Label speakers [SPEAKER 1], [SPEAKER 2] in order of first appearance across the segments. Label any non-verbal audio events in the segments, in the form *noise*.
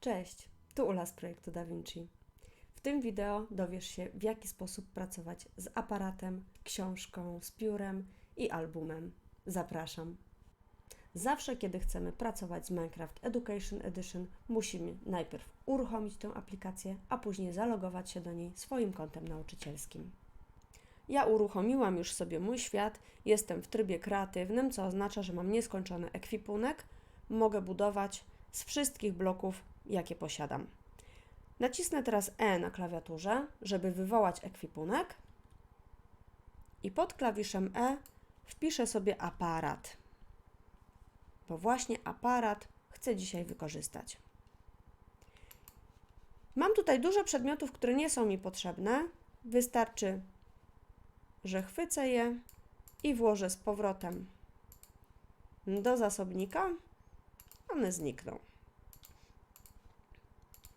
[SPEAKER 1] Cześć, tu Ula z projektu DaVinci. W tym wideo dowiesz się, w jaki sposób pracować z aparatem, książką, z piórem i albumem. Zapraszam. Zawsze, kiedy chcemy pracować z Minecraft Education Edition, musimy najpierw uruchomić tę aplikację, a później zalogować się do niej swoim kontem nauczycielskim. Ja uruchomiłam już sobie mój świat, jestem w trybie kreatywnym, co oznacza, że mam nieskończony ekwipunek, mogę budować z wszystkich bloków, jakie posiadam. Nacisnę teraz E na klawiaturze, żeby wywołać ekwipunek i pod klawiszem E wpiszę sobie aparat, bo właśnie aparat chcę dzisiaj wykorzystać. Mam tutaj dużo przedmiotów, które nie są mi potrzebne. Wystarczy, że chwycę je i włożę z powrotem do zasobnika. One znikną.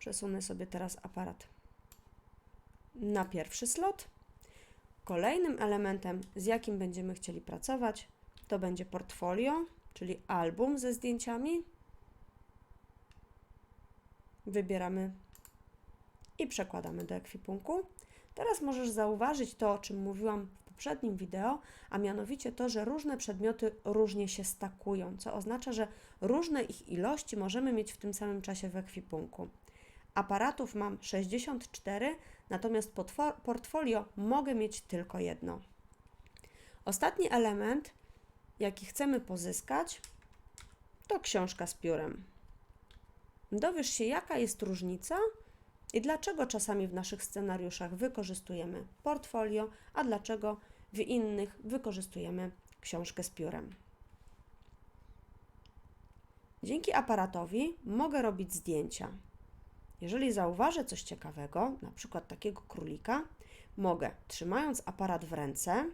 [SPEAKER 1] Przesunę sobie teraz aparat na pierwszy slot. Kolejnym elementem, z jakim będziemy chcieli pracować, to będzie portfolio, czyli album ze zdjęciami. Wybieramy i przekładamy do ekwipunku. Teraz możesz zauważyć to, o czym mówiłam w poprzednim wideo, a mianowicie to, że różne przedmioty różnie się stakują, co oznacza, że różne ich ilości możemy mieć w tym samym czasie w ekwipunku. Aparatów mam 64, natomiast portfolio mogę mieć tylko jedno. Ostatni element, jaki chcemy pozyskać, to książka z piórem. Dowiesz się, jaka jest różnica i dlaczego czasami w naszych scenariuszach wykorzystujemy portfolio, a dlaczego w innych wykorzystujemy książkę z piórem. Dzięki aparatowi mogę robić zdjęcia. Jeżeli zauważę coś ciekawego, na przykład takiego królika, mogę trzymając aparat w ręce,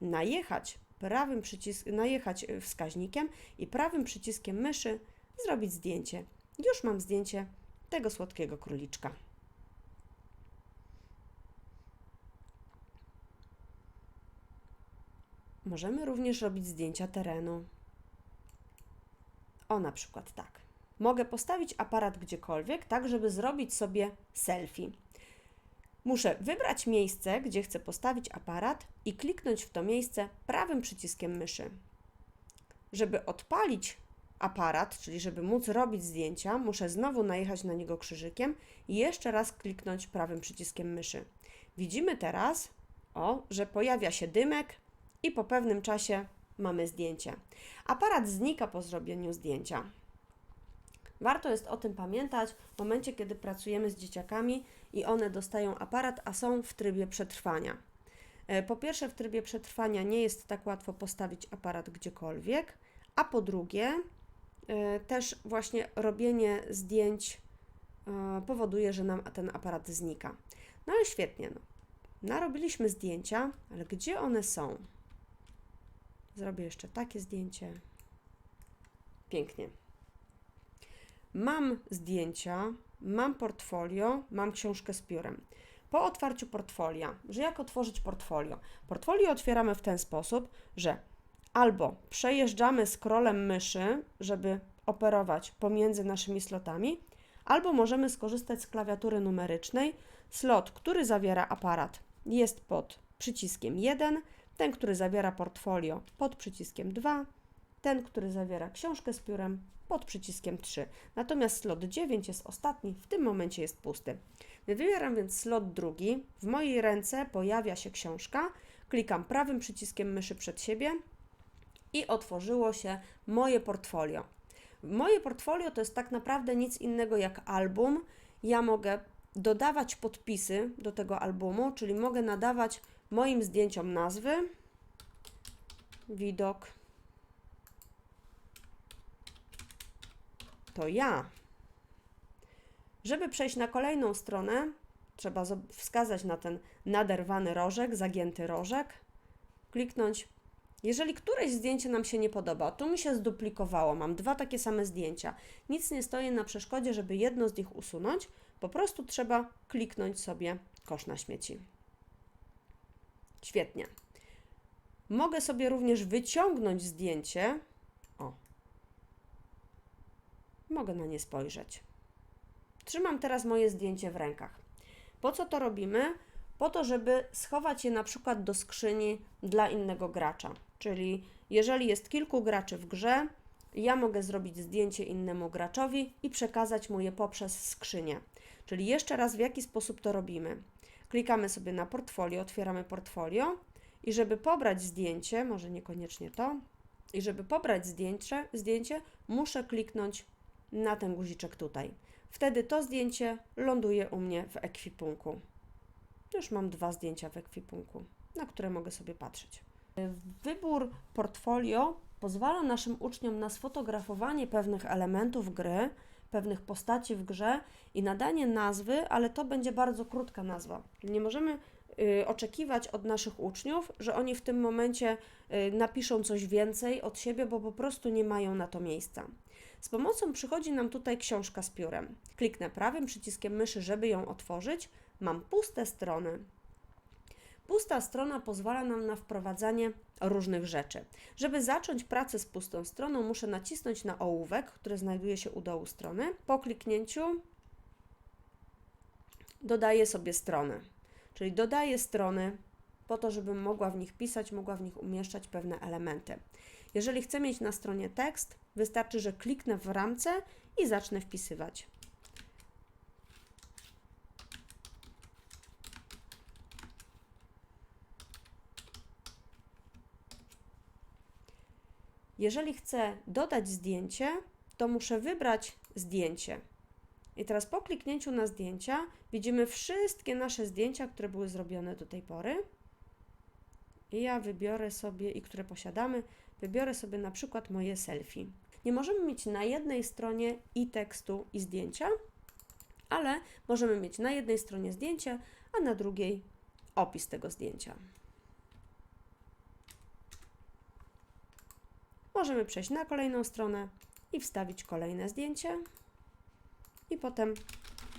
[SPEAKER 1] najechać prawym przycis- najechać wskaźnikiem i prawym przyciskiem myszy zrobić zdjęcie. Już mam zdjęcie tego słodkiego króliczka. Możemy również robić zdjęcia terenu. O, na przykład tak. Mogę postawić aparat gdziekolwiek, tak żeby zrobić sobie selfie. Muszę wybrać miejsce, gdzie chcę postawić aparat i kliknąć w to miejsce prawym przyciskiem myszy. Żeby odpalić aparat, czyli żeby móc robić zdjęcia, muszę znowu najechać na niego krzyżykiem i jeszcze raz kliknąć prawym przyciskiem myszy. Widzimy teraz, o, że pojawia się dymek i po pewnym czasie mamy zdjęcie. Aparat znika po zrobieniu zdjęcia. Warto jest o tym pamiętać w momencie, kiedy pracujemy z dzieciakami i one dostają aparat, a są w trybie przetrwania. E, po pierwsze, w trybie przetrwania nie jest tak łatwo postawić aparat gdziekolwiek, a po drugie, e, też właśnie robienie zdjęć e, powoduje, że nam ten aparat znika. No ale świetnie, no. narobiliśmy zdjęcia, ale gdzie one są? Zrobię jeszcze takie zdjęcie. Pięknie. Mam zdjęcia, mam portfolio, mam książkę z piórem. Po otwarciu portfolia, że jak otworzyć portfolio? Portfolio otwieramy w ten sposób, że albo przejeżdżamy scrollem myszy, żeby operować pomiędzy naszymi slotami, albo możemy skorzystać z klawiatury numerycznej. Slot, który zawiera aparat, jest pod przyciskiem 1, ten, który zawiera portfolio, pod przyciskiem 2, ten, który zawiera książkę z piórem, pod przyciskiem 3. Natomiast slot 9 jest ostatni, w tym momencie jest pusty. Wybieram więc slot drugi. W mojej ręce pojawia się książka. Klikam prawym przyciskiem myszy przed siebie i otworzyło się moje portfolio. Moje portfolio to jest tak naprawdę nic innego jak album. Ja mogę dodawać podpisy do tego albumu, czyli mogę nadawać moim zdjęciom nazwy, widok to ja. Żeby przejść na kolejną stronę, trzeba wskazać na ten naderwany rożek, zagięty rożek, kliknąć. Jeżeli któreś zdjęcie nam się nie podoba, tu mi się zduplikowało, mam dwa takie same zdjęcia. Nic nie stoi na przeszkodzie, żeby jedno z nich usunąć, po prostu trzeba kliknąć sobie kosz na śmieci. Świetnie. Mogę sobie również wyciągnąć zdjęcie. Mogę na nie spojrzeć. Trzymam teraz moje zdjęcie w rękach. Po co to robimy? Po to, żeby schować je na przykład do skrzyni dla innego gracza. Czyli jeżeli jest kilku graczy w grze, ja mogę zrobić zdjęcie innemu graczowi i przekazać mu je poprzez skrzynię. Czyli jeszcze raz, w jaki sposób to robimy? Klikamy sobie na portfolio, otwieramy portfolio i żeby pobrać zdjęcie, może niekoniecznie to, i żeby pobrać zdjęcie, zdjęcie muszę kliknąć na ten guziczek tutaj. Wtedy to zdjęcie ląduje u mnie w ekwipunku. Już mam dwa zdjęcia w ekwipunku, na które mogę sobie patrzeć. Wybór portfolio pozwala naszym uczniom na sfotografowanie pewnych elementów gry, pewnych postaci w grze i nadanie nazwy, ale to będzie bardzo krótka nazwa. Nie możemy y, oczekiwać od naszych uczniów, że oni w tym momencie y, napiszą coś więcej od siebie, bo po prostu nie mają na to miejsca. Z pomocą przychodzi nam tutaj książka z piórem. Kliknę prawym przyciskiem myszy, żeby ją otworzyć. Mam puste strony. Pusta strona pozwala nam na wprowadzanie różnych rzeczy. Żeby zacząć pracę z pustą stroną, muszę nacisnąć na ołówek, który znajduje się u dołu strony. Po kliknięciu dodaję sobie strony, czyli dodaję strony po to, żebym mogła w nich pisać, mogła w nich umieszczać pewne elementy. Jeżeli chcę mieć na stronie tekst, wystarczy, że kliknę w ramce i zacznę wpisywać. Jeżeli chcę dodać zdjęcie, to muszę wybrać zdjęcie. I teraz po kliknięciu na zdjęcia widzimy wszystkie nasze zdjęcia, które były zrobione do tej pory. I ja wybiorę sobie, i które posiadamy, wybiorę sobie na przykład moje selfie. Nie możemy mieć na jednej stronie i tekstu, i zdjęcia, ale możemy mieć na jednej stronie zdjęcie, a na drugiej opis tego zdjęcia. Możemy przejść na kolejną stronę i wstawić kolejne zdjęcie i potem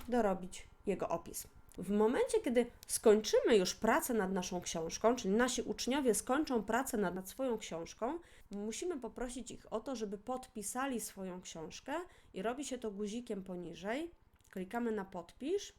[SPEAKER 1] dorobić jego opis. W momencie, kiedy skończymy już pracę nad naszą książką, czyli nasi uczniowie skończą pracę nad, nad swoją książką, musimy poprosić ich o to, żeby podpisali swoją książkę i robi się to guzikiem poniżej. Klikamy na podpisz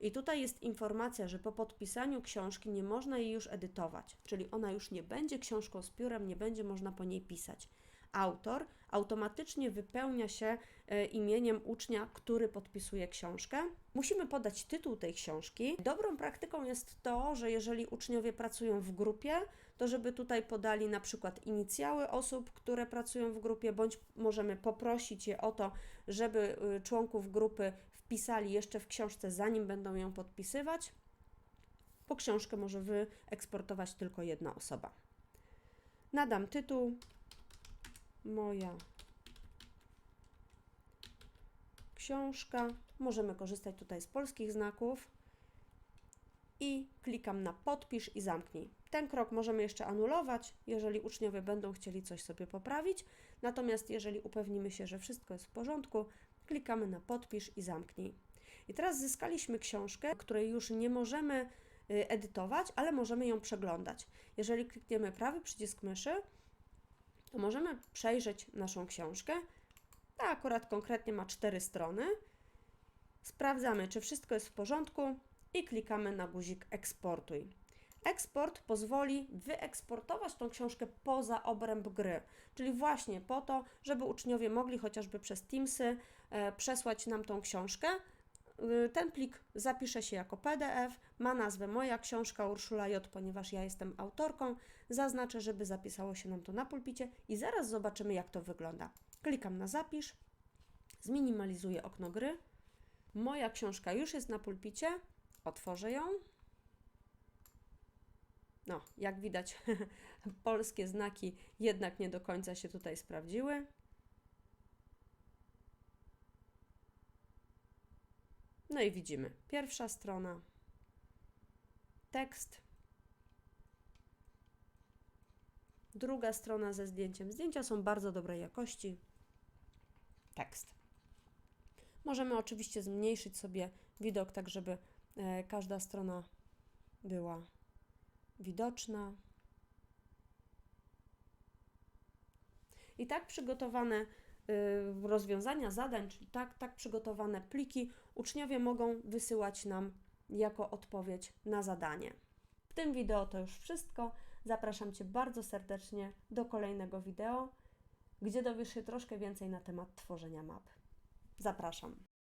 [SPEAKER 1] i tutaj jest informacja, że po podpisaniu książki nie można jej już edytować, czyli ona już nie będzie książką z piórem, nie będzie można po niej pisać. Autor automatycznie wypełnia się e, imieniem ucznia, który podpisuje książkę. Musimy podać tytuł tej książki. Dobrą praktyką jest to, że jeżeli uczniowie pracują w grupie, to żeby tutaj podali na przykład inicjały osób, które pracują w grupie, bądź możemy poprosić je o to, żeby y, członków grupy wpisali jeszcze w książce, zanim będą ją podpisywać. Po książkę może wyeksportować tylko jedna osoba. Nadam tytuł. Moja książka. Możemy korzystać tutaj z polskich znaków. I klikam na podpisz i zamknij. Ten krok możemy jeszcze anulować, jeżeli uczniowie będą chcieli coś sobie poprawić. Natomiast jeżeli upewnimy się, że wszystko jest w porządku, klikamy na podpisz i zamknij. I teraz zyskaliśmy książkę, której już nie możemy y, edytować, ale możemy ją przeglądać. Jeżeli klikniemy prawy przycisk myszy, to możemy przejrzeć naszą książkę. Ta akurat konkretnie ma cztery strony. Sprawdzamy, czy wszystko jest w porządku i klikamy na guzik eksportuj. Eksport pozwoli wyeksportować tą książkę poza obręb gry, czyli właśnie po to, żeby uczniowie mogli chociażby przez Teamsy e, przesłać nam tą książkę. Y, ten plik zapisze się jako PDF, ma nazwę Moja książka Urszula J, ponieważ ja jestem autorką. Zaznaczę, żeby zapisało się nam to na pulpicie i zaraz zobaczymy, jak to wygląda. Klikam na zapisz, zminimalizuję okno gry. Moja książka już jest na pulpicie, otworzę ją. No, jak widać, *laughs* polskie znaki jednak nie do końca się tutaj sprawdziły. No i widzimy, pierwsza strona, tekst, druga strona ze zdjęciem. Zdjęcia są bardzo dobrej jakości, tekst. Możemy oczywiście zmniejszyć sobie widok, tak żeby e, każda strona była widoczna. I tak przygotowane rozwiązania zadań, czyli tak, tak przygotowane pliki, uczniowie mogą wysyłać nam jako odpowiedź na zadanie. W tym wideo to już wszystko. Zapraszam Cię bardzo serdecznie do kolejnego wideo, gdzie dowiesz się troszkę więcej na temat tworzenia map. Zapraszam.